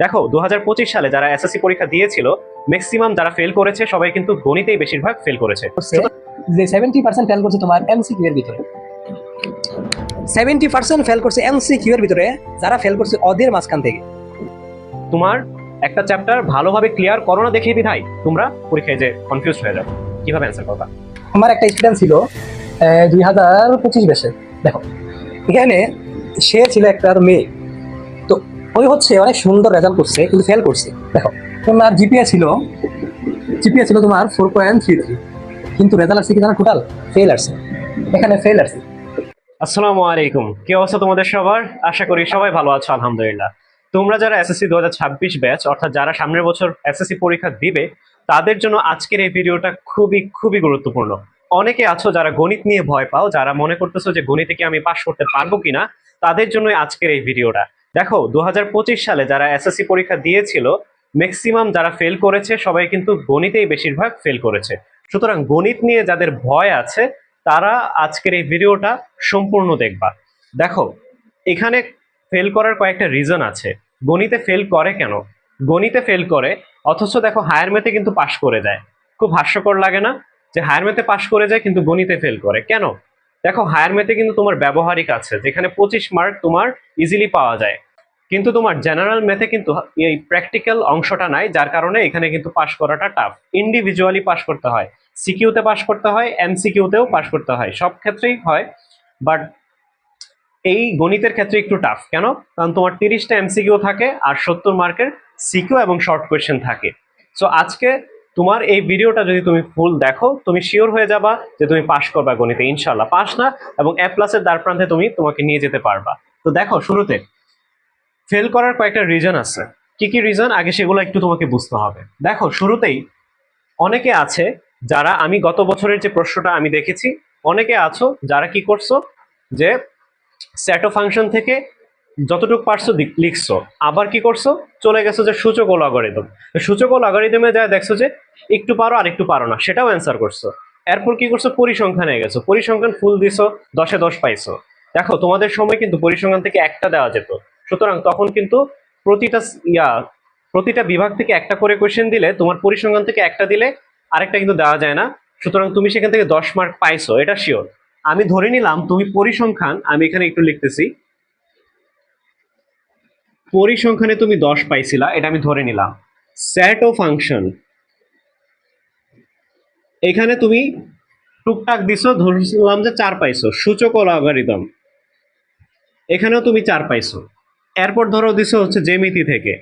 দেখো দু সালে যারা এসএসসি পরীক্ষা দিয়েছিল ম্যাক্সিমাম যারা ফেল করেছে সবাই কিন্তু গণিতেই বেশিরভাগ ফেল করেছে। যে সেভেন্টি পার্সেন্ট ফেল করছে তোমার এমসিকিউ এর ভিতরে। সেভেন্টি পার্সেন্ট ফেল করছে এমসিকিউ এর ভিতরে যারা ফেল করছে ওদের মাঝখান থেকে। তোমার একটা চ্যাপ্টার ভালোভাবে ক্লিয়ার করো না দেখে বিধাই তোমরা পরীক্ষায় যে কনফিউজ হয়ে যাও কীভাবে অ্যান্সার করবা? আমার একটা স্টুডেন্ট ছিল দুই হাজার পঁচিশ বেশে দেখো এখানে সে ছিল একটা মেয়ে। ওই হচ্ছে অনেক সুন্দর রেজাল্ট করছে, কিন্তু ফেল করছে। দেখো, তোমার জিপিএ ছিল জিপিএ ছিল তোমার ফোর পয়েন্ট থ্রি থ্রি কিন্তু রেজাল্ট আসছে কি জানো? টোটাল ফেল আসছে। এখানে ফেল আসছে। আসসালামু আলাইকুম। কি অবস্থা তোমাদের সবার? আশা করি সবাই ভালো আছো, আলহামদুলিল্লাহ। তোমরা যারা এসএসসি দু হাজার ছাব্বিশ ব্যাচ অর্থাৎ যারা সামনের বছর এসএসসি পরীক্ষা দিবে, তাদের জন্য আজকের এই ভিডিওটা খুবই খুবই গুরুত্বপূর্ণ। অনেকে আছো যারা গণিত নিয়ে ভয় পাও, যারা মনে করতেছো যে গণিতে কি আমি পাশ করতে পারব কিনা, তাদের জন্যই আজকের এই ভিডিওটা। দেখো দু হাজার পঁচিশ সালে যারা এসএসসি পরীক্ষা দিয়েছিল ম্যাক্সিমাম যারা ফেল করেছে, সবাই কিন্তু গণিতেই বেশিরভাগ ফেল করেছে। সুতরাং গণিত নিয়ে যাদের ভয় আছে, তারা আজকের এই ভিডিওটা সম্পূর্ণ দেখবা। দেখো, এখানে ফেল করার কয়েকটা রিজন আছে। গণিতে ফেল করে কেন? গণিতে ফেল করে, অথচ দেখো হায়ার মেথে কিন্তু পাশ করে যায়। খুব হাস্যকর লাগে না যে হায়ার মেথে পাশ করে যায়, কিন্তু গণিতে ফেল করে। কেন? দেখো হায়ার মেথে কিন্তু তোমার ব্যবহারিক আছে, যেখানে পঁচিশ মার্ক তোমার ইজিলি পাওয়া যায়। কিন্তু তোমার জেনারেল মেথে কিন্তু এই প্র্যাকটিক্যাল অংশটা নাই, যার কারণে এখানে কিন্তু পাশ করাটা টাফ ইন্ডিভিজুয়ালি পাশ করতে হয়। সিকিউতে পাশ করতে হয় এমসিকিউতেও পাশ করতে হয়। সব ক্ষেত্রেই হয় বাট এই গণিতের ক্ষেত্রে একটু টাফ কেন? কারণ তোমার তিরিশটা এমসিকিউ থাকে আর সত্তর মার্কের সিকিউ এবং শর্ট কোয়েশ্চেন থাকে। সো আজকে তোমার এই ভিডিওটা যদি তুমি ফুল দেখো, তুমি শিওর হয়ে যাবা যে তুমি পাশ করবা গণিতে। ইনশাল্লাহ পাস না, এবং এ প্লাসের দ্বার প্রান্তে তুমি তোমাকে নিয়ে যেতে পারবা। তো দেখো, শুরুতে ফেল করার কয়েকটা রিজন আছে। কি কি রিজন আগে সেগুলো একটু তোমাকে বুঝতে হবে। দেখো, শুরুতেই অনেকে আছে যারা আমি গত বছরের যে প্রশ্নটা আমি দেখেছি, অনেকে আছো যারা কি করছ? যে স্যাটো ফাংশন থেকে যতটুকু পারছ লিখছো। আবার কি করছ? চলে গেছো যে সূচক ও লগারিদম সূচক ও লগারিদমে যা দেখছ যে একটু পারো আর একটু পারো না, সেটাও অ্যান্সার করছ। এরপর কি করছ? পরিসংখ্যানে গেছো। পরিসংখ্যান ফুল দিছো, দশে দশ পাইছো। দেখো, তোমাদের সময় কিন্তু পরিসংখ্যান থেকে একটা দেওয়া যেত। সুতরাং তখন কিন্তু প্রতিটা ইয়া, প্রতিটা বিভাগ থেকে একটা করে কোয়েশ্চেন দিলে, তোমার পরিসংখ্যান থেকে একটা দিলে আরেকটা কিন্তু দেওয়া যায় না। সুতরাং তুমি সেখান থেকে দশ মার্ক পাইছো, এটা শিওর আমি ধরে নিলাম তুমি পরিসংখ্যান, আমি এখানে একটু লিখতেছি। পরিসংখ্যানে তুমি দশ পাইছিলা, এটা আমি ধরে নিলাম। স্যাট ও ফাংশন এখানে তুমি টুকটাক দিছো, ধরলাম যে চার পাইছো, সূচক ও এখানেও তুমি চার পাইছো। এরপর ধরো দিছো হচ্ছে জেমিতি থেকে।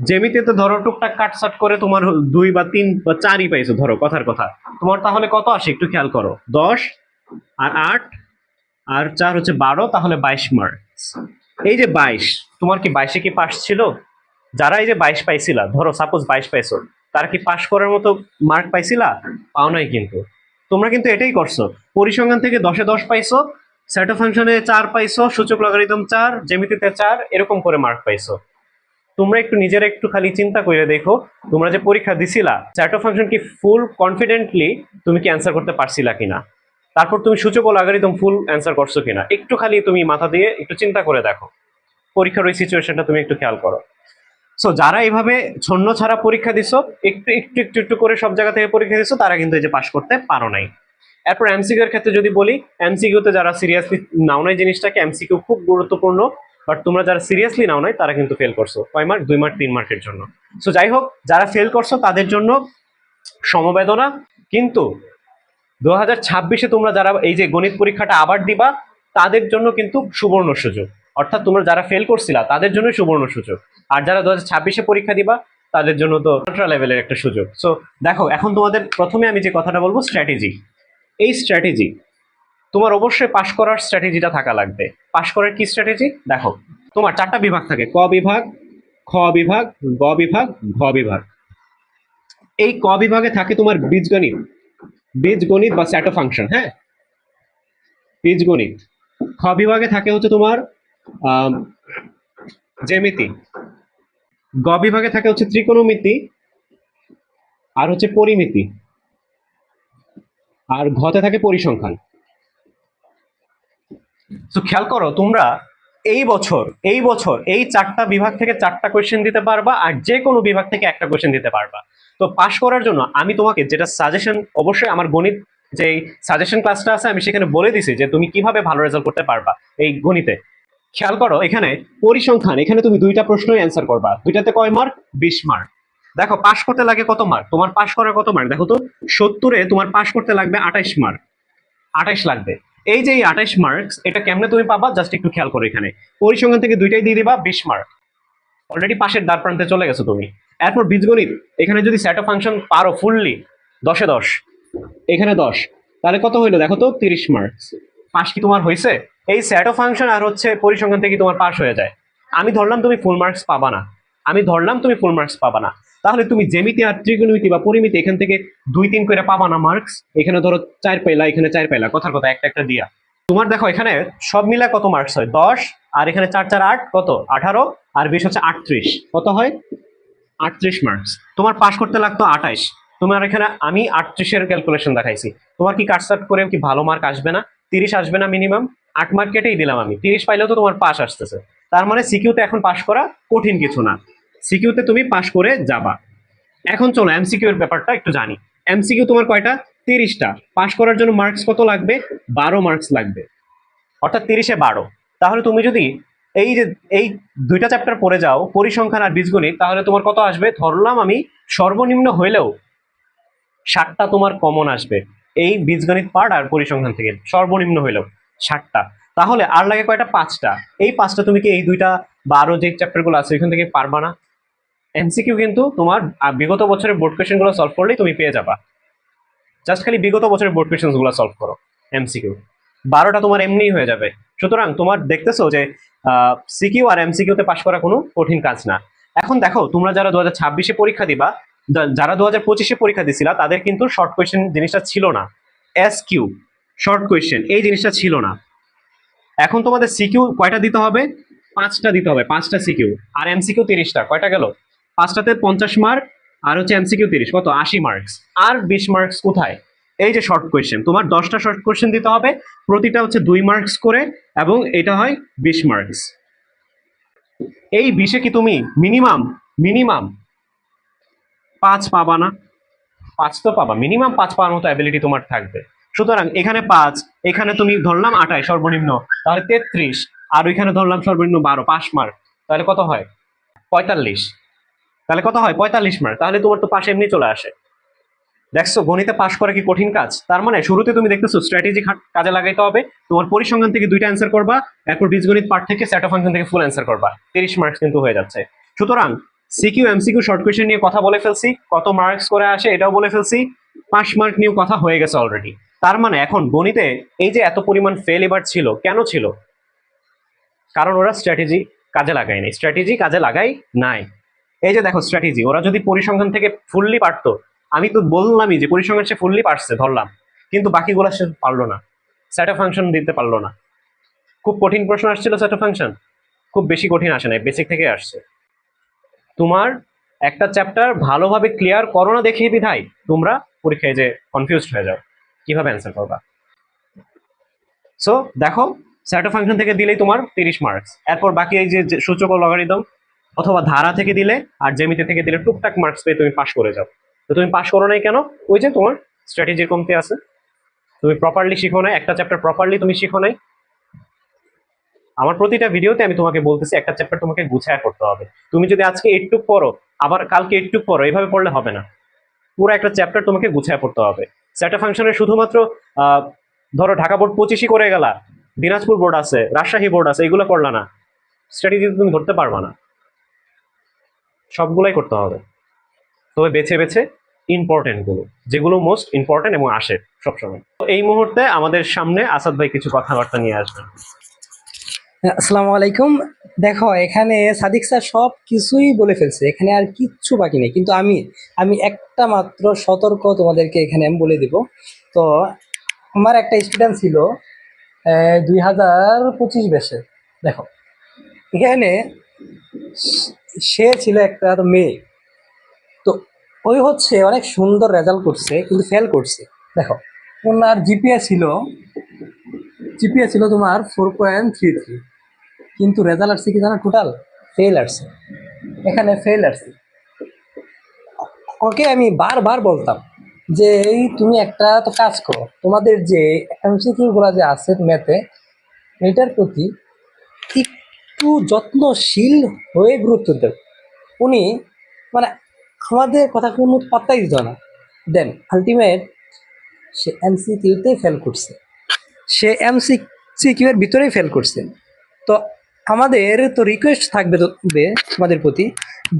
জেমিতিতে ধরো টুকটাক কাটসাট করে তোমার দুই বা তিন বা চারই পাইছো ধরো, কথার কথা। তোমার তাহলে কত আসে একটু খেয়াল করো? দশ আর আট আর চার হচ্ছে বারো, তাহলে বাইশ মার্কস এই যে বাইশ, তোমার কি বাইশে কি পাস ছিল? যারা এই যে বাইশ পাইছিলা, ধরো সাপোজ বাইশ পাইছো, তারা কি পাস করার মতো মার্ক পাইছিলা? পাও নাই কিন্তু। তোমরা কিন্তু এটাই করছ। পরিসংখ্যান থেকে দশে দশ পাইছো সেটো ফাংশনে চার পাইছো, সূচক লগারিদম চার জেমিতিতে চার, এরকম করে মার্ক পাইছো। তোমরা একটু নিজেরা একটু খালি চিন্তা করে দেখো, তোমরা যে পরীক্ষা দিছিলা চ্যাটো ফাংশন কি ফুল কনফিডেন্টলি তুমি কি অ্যান্সার করতে পারছিলা কিনা? তারপর তুমি সূচক ও লাগারিদম ফুল অ্যান্সার করছ কিনা? একটু খালি তুমি মাথা দিয়ে একটু চিন্তা করে দেখো। পরীক্ষার ওই সিচুয়েশনটা তুমি একটু খেয়াল করো। সো যারা এইভাবে ছন্ন ছাড়া পরীক্ষা দিছো, একটু একটু একটু একটু করে সব জায়গা থেকে পরীক্ষা দিছো, তারা কিন্তু এই যে পাশ করতে পারো নাই। এরপর এমসিকিউ এর ক্ষেত্রে যদি বলি এমসিকিউতে যারা সিরিয়াসলি নাও নাই জিনিসটাকে এমসিকিউ খুব গুরুত্বপূর্ণ বাট তোমরা যারা সিরিয়াসলি নাও নাই, তারা কিন্তু ফেল করছ। কয় মার্ক দুই মার্ক তিন মার্কের জন্য। সো যাই হোক, যারা ফেল করছ, তাদের জন্য সমবেদনা। কিন্তু দু হাজার ছাব্বিশে তোমরা যারা এই যে গণিত পরীক্ষাটা আবার দিবা, তাদের জন্য কিন্তু সুবর্ণ সুযোগ। অর্থাৎ তোমরা যারা ফেল করছিলা, তাদের জন্য সুবর্ণ সুযোগ। আর যারা দু হাজার ছাব্বিশে পরীক্ষা দিবা, তাদের জন্য তো আল্ট্রা লেভেলের একটা সুযোগ। সো দেখো, এখন তোমাদের প্রথমে আমি যে কথাটা বলব স্ট্র্যাটেজি এই স্ট্র্যাটেজি তোমার অবশ্যই পাশ করার স্ট্র্যাটেজিটা থাকা লাগবে। পাশ করার কি স্ট্র্যাটেজি দেখো, তোমার চারটা বিভাগ থাকে, ক বিভাগ, খ বিভাগ, গ বিভাগ, ঘ বিভাগ। এই ক বিভাগে থাকে তোমার বীজগণিত। বীজগণিত বা স্যাটো ফাংশন হ্যাঁ? বীজগণিত। খ বিভাগে থাকে হচ্ছে তোমার জ্যামিতি। গ বিভাগে থাকে হচ্ছে ত্রিকোণমিতি আর হচ্ছে পরিমিতি। আর ঘতে থাকে পরিসংখ্যান। তো খেয়াল করো, তোমরা এই বছর এই বছর, এই চারটা বিভাগ থেকে চারটা কোয়েশ্চেন দিতে পারবা আর যে কোনো বিভাগ থেকে একটা কোয়েশ্চেন দিতে পারবা। তো পাশ করার জন্য আমি তোমাকে যেটা সাজেশন অবশ্যই আমার গণিত যে সাজেশন ক্লাসটা আছে, আমি সেখানে বলে দিছি যে তুমি কীভাবে ভালো রেজাল্ট করতে পারবা এই গণিতে। খেয়াল করো, এখানে পরিসংখ্যান, এখানে তুমি দুইটা প্রশ্নই অ্যান্সার করবা। দুইটাতে কয় মার্ক বিশ মার্ক দেখো, পাশ করতে লাগে কত মার্ক তোমার পাশ করার কত মার্ক দেখো তো, সত্তরে তোমার পাশ করতে লাগবে আঠাইশ মার্ক আঠাইশ লাগবে। এই যে আঠাইশ মার্কস এটা কেমনে তুমি পাবা? জাস্ট একটু খেয়াল করো এখানে। পরিসংখ্যান থেকে দুইটাই দিয়ে দিবা, বিশ মার্ক অলরেডি পাশের দ্বার প্রান্তে চলে গেছো তুমি। এরপর বীজগণিত। এখানে যদি সেট ফাংশন পারো ফুললি দশে দশ। এখানে দশ। তাহলে কত হইল? দেখো তো, তিরিশ মার্কস পাশ কি তোমার হয়েছে এই সেট ফাংশন আর হচ্ছে পরিসংখ্যান থেকে তোমার পাশ হয়ে যায়। আমি ধরলাম তুমি ফুল মার্কস পাবা না। আমি ধরলাম তুমি ফুল মার্কস পাবা না। তাহলে তুমি জেমিতি আর ত্রিকোণমিতি বা পরিমিতি এখান থেকে দুই তিন করে পাবা না মার্কস এখানে ধরো চার পাইলা, এখানে চার পাইলা। কথার কথা, একটা একটা দিয়া। তোমার দেখো, এখানে সব মিলা কত মার্কস হয়? দশ, আর এখানে চার চার আট, কত? আঠারো, আর বিশ হচ্ছে আটত্রিশ। কত হয়? আটত্রিশ মার্কস তোমার পাস করতে লাগতো আঠাইশ। তোমার এখানে আমি আটত্রিশের ক্যালকুলেশন দেখাইছি। তোমার কি কাটসাট করে কি ভালো মার্ক আসবে না? তিরিশ আসবে না মিনিমাম আট মার্ক কেটেই দিলাম আমি। তিরিশ পাইলেও তো তোমার পাস আসতেছে। তার মানে সিকিউতে এখন পাস করা কঠিন কিছু না। সিকিউতে তুমি পাশ করে যাবা। এখন চলো এমসিকিউ এর ব্যাপারটা একটু জানি। এমসিকিউ তোমার কয়টা? তিরিশটা। পাশ করার জন্য মার্কস কত লাগবে? বারো মার্কস লাগবে। অর্থাৎ তিরিশে বারো। তাহলে তুমি যদি এই যে, এই দুইটা চ্যাপ্টার পড়ে যাও, পরিসংখ্যান আর বীজগণিত, তাহলে তোমার কত আসবে? ধরলাম আমি সর্বনিম্ন হইলেও ষাটটা তোমার কমন আসবে। এই বীজগণিত পার্ট আর পরিসংখ্যান থেকে সর্বনিম্ন হইলেও ষাটটা। তাহলে আর লাগে কয়টা? পাঁচটা। এই পাঁচটা তুমি কি এই দুইটা বারো যে চ্যাপ্টারগুলো আছে, ওইখান থেকে পারবা না? এমসিকিউ কিন্তু তোমার বিগত বছরের বোর্ড কোয়েশ্চেনগুলো সলভ করলেই তুমি পেয়ে যাবা। জাস্ট খালি বিগত বছরের বোর্ড কোয়েশ্চেনগুলো সলভ করো এমসিকিউ বারোটা তোমার এমনিই হয়ে যাবে। সুতরাং তোমার দেখতেছো যে সিকিউ আর এমসিকিউতে পাশ করা কোনো কঠিন কাজ না। এখন দেখো, তোমরা যারা দু ছাব্বিশে পরীক্ষা দিবা যারা দু পঁচিশে পরীক্ষা দিছিলা, তাদের কিন্তু শর্ট কোয়েশ্চেন জিনিসটা ছিল না। এস কিউ শর্ট কোয়েশ্চেন এই জিনিসটা ছিল না। এখন তোমাদের সিকিউ কয়টা দিতে হবে? পাঁচটা দিতে হবে, পাঁচটা সিকিউ। আর এমসিকিউ তিরিশটা, কয়টা গেল? পাঁচটাতে পঞ্চাশ মার্ক আর হচ্ছে এমসিকিউ তিরিশ, কত? আশি মার্কস আর বিশ মার্কস কোথায়? এই যে শর্ট কোয়েশ্চেন তোমার দশটা শর্ট কোয়েশ্চেন দিতে হবে, প্রতিটা হচ্ছে দুই মার্কস করে, এবং এটা হয় বিশ মার্কস এই বিশে কি তুমি? মিনিমাম মিনিমাম পাঁচ পাবা না। পাঁচ তো পাবা। মিনিমাম পাঁচ পাওয়ার মতো অ্যাবিলিটি তোমার থাকবে। সুতরাং এখানে পাঁচ, এখানে তুমি ধরলাম আটাই সর্বনিম্ন। তাহলে তেত্রিশ, আর ওইখানে ধরলাম সর্বনিম্ন বারো, পাঁচ মার্ক তাহলে কত হয়? পঁয়তাল্লিশ। তাহলে কত হয়? পঁয়তাল্লিশ মার্ক তাহলে তোমার তো পাশে এমনি চলে আসে। দেখছ, গণিতে পাশ করা কি কঠিন কাজ? তার মানে শুরুতে তুমি দেখতেছো স্ট্র্যাটেজি কাজে লাগাইতে হবে। তোমার পরিসংখ্যান থেকে দুইটা অ্যান্সার করবা, এরপর বীজগণিত পার্ট থেকে সেট ফাংশন থেকে ফুল অ্যান্সার করবা। তিরিশ মার্কস কিন্তু হয়ে যাচ্ছে। সুতরাং সিকিউ এমসিকিউ শর্ট কোয়েশ্চেন নিয়ে কথা বলে ফেলছি। কত মার্কস করে আসে এটাও বলে ফেলছি। পাঁচ মার্ক নিয়েও কথা হয়ে গেছে অলরেডি তার মানে এখন গণিতে এই যে এত পরিমাণ ফেল এবার ছিল, কেন ছিল? কারণ ওরা স্ট্র্যাটেজি কাজে লাগায়নি স্ট্র্যাটেজি কাজে লাগাই নাই। এই যে দেখো স্ট্র্যাটেজি ওরা যদি পরিসংখ্যান থেকে ফুললি পারতো, আমি তো বললামই যে পরিসংখ্যান সে ফুললি পারছে, ধরলাম। কিন্তু বাকিগুলো সে পারল না। স্যাটা ফাংশন দিতে পারল না। খুব কঠিন প্রশ্ন আসছিল স্যাটা ফাংশন খুব বেশি কঠিন আসে নাই বেসিক থেকে আসছে। তোমার একটা চ্যাপ্টার ভালোভাবে ক্লিয়ার করো না দেখেই বিধায়, তোমরা পরীক্ষায় যে কনফিউজড হয়ে যাও। কীভাবে অ্যান্সার করবা? সো দেখো স্যাটো ফাংশন থেকে দিলেই তোমার তিরিশ মার্কস এরপর বাকি এই যে সূচক লগারিদম অথবা ধারা থেকে দিলে আর জেমিতে থেকে দিলে টুকটাক মার্কস পেয়ে তুমি পাশ করে যাও। তো তুমি পাশ করো নাই কেন? ওই যে তোমার স্ট্র্যাটেজির কমতি আছে। তুমি প্রপারলি শিখো নাই, একটা চ্যাপ্টার প্রপারলি তুমি শিখো নাই। আমার প্রতিটা ভিডিওতে আমি তোমাকে বলতেছি, একটা চ্যাপ্টার তোমাকে গুছায় করতে হবে। তুমি যদি আজকে এইটুক পড়ো, আবার কালকে এইটুক পড়ো এইভাবে পড়লে হবে না। পুরো একটা চ্যাপ্টার তোমাকে গুছায় পড়তে হবে। স্যাটা ফাংশনের শুধুমাত্র ধরো ঢাকা বোর্ড পঁচিশই করে গেলা, দিনাজপুর বোর্ড আছে, রাজশাহী বোর্ড আছে, এগুলো করলা না। স্ট্র্যাটেজি তুমি ধরতে পারবা না। সবগুলাই করতে হবে। তবে বেছে বেছে ইম্পর্টেন্টগুলো, যেগুলো মোস্ট ইম্পর্টেন্ট এবং আসে সবসময়। এই মুহূর্তে আমাদের সামনে আসাদ ভাই কিছু কথাবার্তা নিয়ে আসবেন। আসসালামু আলাইকুম। দেখো, এখানে সাদিক স্যার সব কিছুই বলে ফেলছে, এখানে আর কিচ্ছু বাকি নেই। কিন্তু আমি আমি একটা মাত্র সতর্ক তোমাদেরকে এখানে আমি বলে দিব। তো আমার একটা স্টুডেন্ট ছিল দুই হাজার পঁচিশ বেশে দেখো, এখানে সে- ছিল একটা মেয়ে। তো ওই হচ্ছে অনেক সুন্দর রেজাল্ট করছে, কিন্তু ফেল করছে। দেখো, ওনার জিপিএ ছিল জিপিএ ছিল তোমার ফোর পয়েন্ট থ্রি থ্রি কিন্তু রেজাল্ট আসছে কি জানো? টোটাল ফেল আসছে। এখানে ফেল আসছে। ওকে আমি বারবার বলতাম যে, এই তুমি একটা তো কাজ করো। তোমাদের যে এমসিকিউ গুলা যে আছে ম্যাথে এটার প্রতি একটু যত্নশীল হয়ে গুরুত্ব দেব উনি মানে আমাদের কথা কোনো পাত্তাই দিত না। দেন আলটিমেট সে এমসিকিউতে ফেল করছে। সে এমসি সিকিউ এর ভিতরেই ফেল করছে। তো আমাদের তো রিকোয়েস্ট থাকবে তোমাদের প্রতি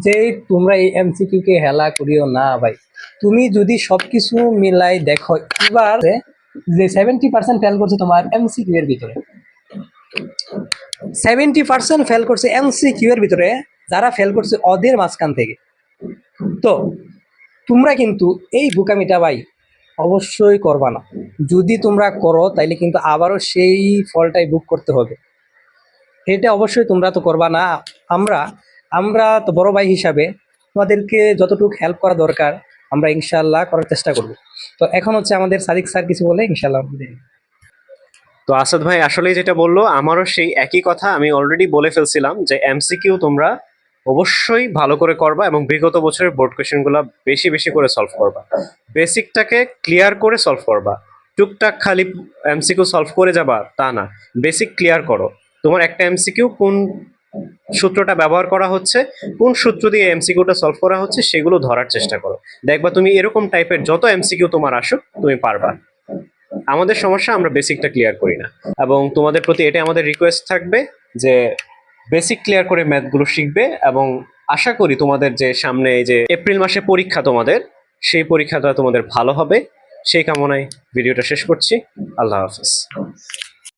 যে তোমরা এই এমসিকিউ কে হেলা করিও না ভাই। তুমি যদি সবকিছু মিলাই দেখো, এবার যে সেভেন্টি পার্সেন্ট ফেল করছে তোমার এমসিকিউ এর ভিতরে। সেভেন্টি পার্সেন্ট ফেল করছে এমসিকিউ এর ভিতরে, যারা ফেল করছে ওদের মাঝখান থেকে। তো, তোমরা কিন্তু এই বুকামিটা ভাই অবশ্যই করবা না। যদি তোমরা করো, তাইলে কিন্তু আবারও সেই ফলটাই বুক করতে হবে। এটা অবশ্যই তোমরা তো করবা না। আমরা আমরা তো বড় ভাই হিসাবে তোমাদেরকে যতটুকু হেল্প করা দরকার, আমরা ইনশাল্লাহ করার চেষ্টা করব। তো এখন হচ্ছে আমাদের সাদিক স্যার কিছু বলে ইনশাল্লাহ তো আসাদ ভাই আসলে যেটা বলল, আমারও সেই একই কথা আমি অলরেডি বলে ফেলছিলাম যে এমসিকিউ তোমরা অবশ্যই ভালো করে করবা এবং বিগত বছরের বোর্ড কোয়েশ্চেনগুলো বেশি বেশি করে সলভ করবা। বেসিকটাকে ক্লিয়ার করে সলভ করবা। টুকটাক খালি এমসিকিউ সলভ করে যাবা, তা না। বেসিক ক্লিয়ার করো। তোমার একটা এমসিকিউ কোন সূত্রটা ব্যবহার করা হচ্ছে, কোন সূত্র দিয়ে এমসিকিউটা সলভ করা হচ্ছে, সেগুলো ধরার চেষ্টা করো। দেখবা তুমি এরকম টাইপের যত এমসিকিউ তোমার আসুক, তুমি পারবা। আমাদের সমস্যা আমরা বেসিকটা ক্লিয়ার করি না। এবং তোমাদের প্রতি এটা আমাদের রিকোয়েস্ট থাকবে যে বেসিক ক্লিয়ার করে ম্যাথগুলো শিখবে এবং আশা করি তোমাদের যে সামনে এই যে এপ্রিল মাসে পরীক্ষা তোমাদের, সেই পরীক্ষাটা তোমাদের ভালো হবে। সেই কামনায় ভিডিওটা শেষ করছি। আল্লাহ হাফিজ।